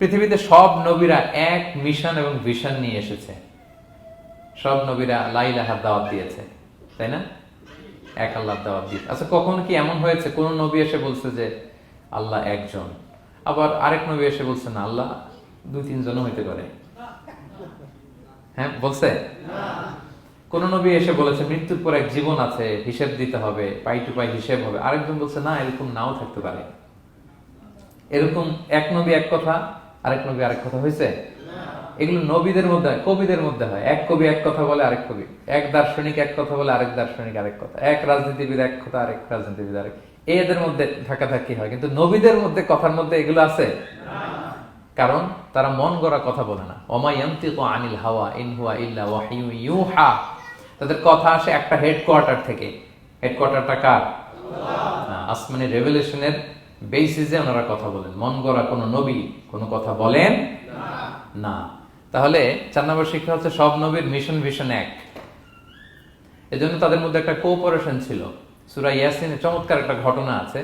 পৃথিবীতে সব নবীরা এক মিশন এবং ভিশন নিয়ে এসেছে। সব নবীরা লাইলাহার দাওয়াত দিয়েছে, তাই না? এক আল্লাহর দাওয়াত দিয়ে আচ্ছা কখন কি এমন হয়েছে? কোন নবী এসে বলছে যে আল্লাহ একজন। আবার আরেক নবী এসে বলছে, না, আল্লাহ দুই তিনজনও হইতে পারে। হ্যাঁ বলছে? কোন নবী এসে বলেছে, মৃত্যুর পর এক জীবন আছে, হিসেব দিতে হবে, পাই টু পাই হিসেব হবে। আরেকজন বলছে, না, এরকম নাও থাকতে পারে। এরকম এক নবী এক কথা আরেক নবী আরেক কথা হয়েছে এগুলো নবীদের মধ্যে হয়, কবিদের মধ্যে হয়। এক কবি এক কথা বলে আরেক কবি। এক দার্শনিক এক কথা বলে আরেক দার্শনিক আরেক কথা। এক রাজনীতিবিদ এক কথা, আরেক রাজনীতিবিদ আরেক। এদের মধ্যে থাকি হয়। কিন্তু নবীদের মধ্যে কথার মধ্যে এগুলো আছে? কারণ তারা মন গড়া কথা বলে না। অমায়ান্তিকু আনিল হাওয়া ইনহুয়া ইল্লা ওয়াহিয়ু ইউহা। তাদের কথা আসে একটা হেডকোয়ার্টার থেকে। হেডকোয়ার্টারটা কার? আসমানি রেভেলেশনের বেসিসে ওনারা কথা বলেন। মন গড়া কোনো নবী কোনো কথা বলেন না। তাহলে চার নম্বর শিক্ষা হচ্ছে সব নবীর মিশন ভিশন এক। এজন্য তাদের মধ্যে একটা কোঅপারেশন ছিল। সুরা ইয়াসিনে চমৎকার একটা ঘটনা আছে।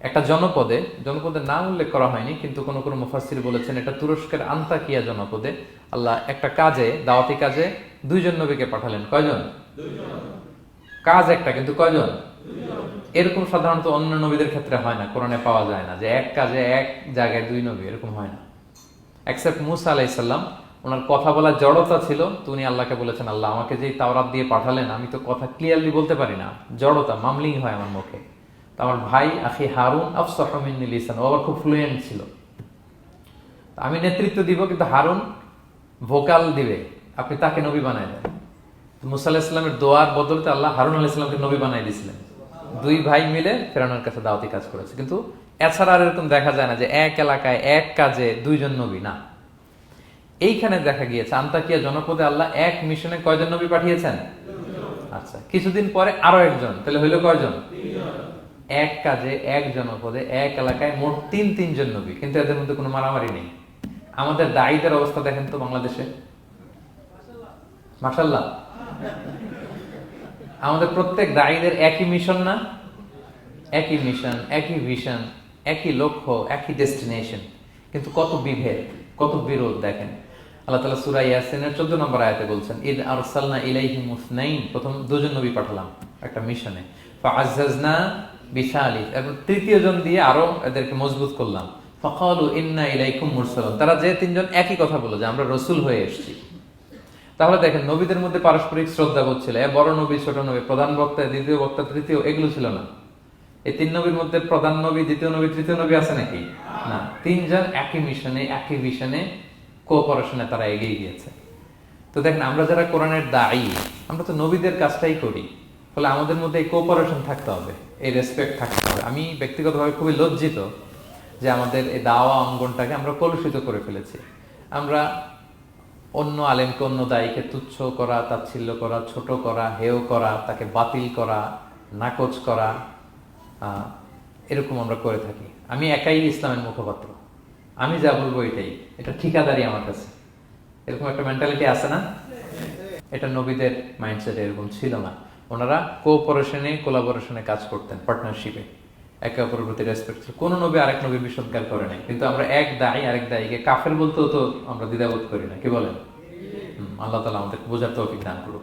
একটা জনপদে, জনপদের নাম উল্লেখ করা হয়নি, কিন্তু কোন কোনো মুফাসসির বলেছেন এটা তুরস্কের আন্তাকিয়া জনপদে। আল্লাহ একটা কাজে, দাওয়াতি কাজে দুইজন নবীকে পাঠালেন। কয়জন? কাজ একটা, কিন্তু কয়জন? এরকম সাধারণত অন্য নবীদের ক্ষেত্রে হয় না, কোরআনে পাওয়া যায় না যে এক কাজে এক জায়গায় দুই নবী, এরকম হয় না। অ্যাকসেপ্ট মুসা আলাইসাল্লাম ওনার কথা বলার জড়তা ছিল, তো উনি আল্লাহকে বলেছেন, আল্লাহ আমাকে যেই তাওরাত দিয়ে পাঠালেন, আমি তো কথা ক্লিয়ারলি বলতে পারি না। জড়তা, মামলিং হয় আমার মুখে। তো আমার ভাই, আখি হারুন আফসাহমিন লিসান, ও আবার খুব ফ্লুয়েন্ট ছিল। আমি নেতৃত্ব দিব, কিন্তু হারুন ভোকাল দিবে। আপনি তাকে নবী বানায় দেন। মুসা আলাহিসাল্লামের দোয়ার বদলতে আল্লাহ হারুন আলাইসাল্লামকে নবী বানাই দিয়েছিলেন দুই ভাই মিলে ফেরানোর কাছে দাওয়াতি কাজ করেছে। কিন্তু এছাড়া আর এরকম দেখা যায় না যে এক এলাকায় এক কাজে দুইজন নবী, না। এইখানে দেখা গিয়েছে, আন্তাকিয়া জনপদে আল্লাহ এক মিশনে কয়জন নবী পাঠিয়েছেন? আচ্ছা কিছুদিন পরে আরও একজন। তাহলে হইল কয়জন? এক কাজে, এক জনপদে, এক এলাকায় মোট তিন, তিনজন নবী। কিন্তু এদের মধ্যে কোনো মারামারি নেই। আমাদের দায়ীদের অবস্থা দেখেন তো বাংলাদেশে। মাসাল্লাহ আমাদের প্রত্যেক দায়ীদের একই মিশন না? একই মিশন একই ভিশন একই লক্ষ্য, একই ডেস্টিনেশন কিন্তু কত বিভেদ, কত বিরোধ দেখেন। আল্লাহ তালা সুরাই ইয়াসিনের চোদ্দ নম্বর আয়াতে বলছেন ঈদ আরসালনা ইলাইহি মুসনাইন প্রথম দুজন নবী পাঠালাম একটা মিশনে ফাআজ্জাজনা বিশালি এবং তৃতীয় জন দিয়ে আরও এদেরকে মজবুত করলাম। ফাকালু ইন্না ইলাইকুম মুরসালুন। তারা যে তিনজন একই কথা বলে যে আমরা রসুল হয়ে এসেছি। তাহলে দেখেন, নবীদের মধ্যে পারস্পরিক শ্রদ্ধা ছিল। এ বড় নবী, ছোট নবী, প্রধান বক্তা, দ্বিতীয় বক্তা, তৃতীয়, এগুলো ছিল না। এই তিন নবীর মধ্যে প্রধান নবী, দ্বিতীয় নবী, তৃতীয় নবী আছে নাকি? না। তিনজন একই মিশনে, একই ভিশনে কোঅপারেশনে তারা এগিয়ে গিয়েছে। তো দেখেন, আমরা যারা কোরআনের দায়ী, আমরা তো নবীদের কাজটাই করি। ফলে আমাদের মধ্যে এই কোঅপারেশন থাকতে হবে, এই রেসপেক্ট থাকতে হবে। আমি ব্যক্তিগতভাবে খুবই লজ্জিত যে আমাদের এই দাওয়া অঙ্গনটাকে আমরা কলুষিত করে ফেলেছি। আমরা অন্য আলেমকে অন্য দায়ীকে তুচ্ছ করা, তাচ্ছিল্য করা, ছোট করা, হেয় করা, তাকে বাতিল করা, নাকচ করা এরকম আমরা করে থাকি। আমি একাই ইসলামের মুখপাত্র। আমি যা বলব এটাই। এটা ঠিকাদারি আমার কাছে। এরকম একটা মেন্টালিটি আছে না? এটা নবীদের মাইন্ডসেট এরকম ছিল না। ওনারা কোঅপারেশনে কোলাবোরেশনে কাজ করতেন পার্টনারশিপে একে অপরের প্রতি রেসপেক্ট কোনো নবী আরেক নবী বিষদগার করে নাই। কিন্তু আমরা এক দায়ী, আরেক দায়ীকে কাফের বলতেও তো আমরা দ্বিধাবোধ করি না। কি বলেন? আল্লাহ তালা আমাদের বোঝার তো অভিজ্ঞান করুক।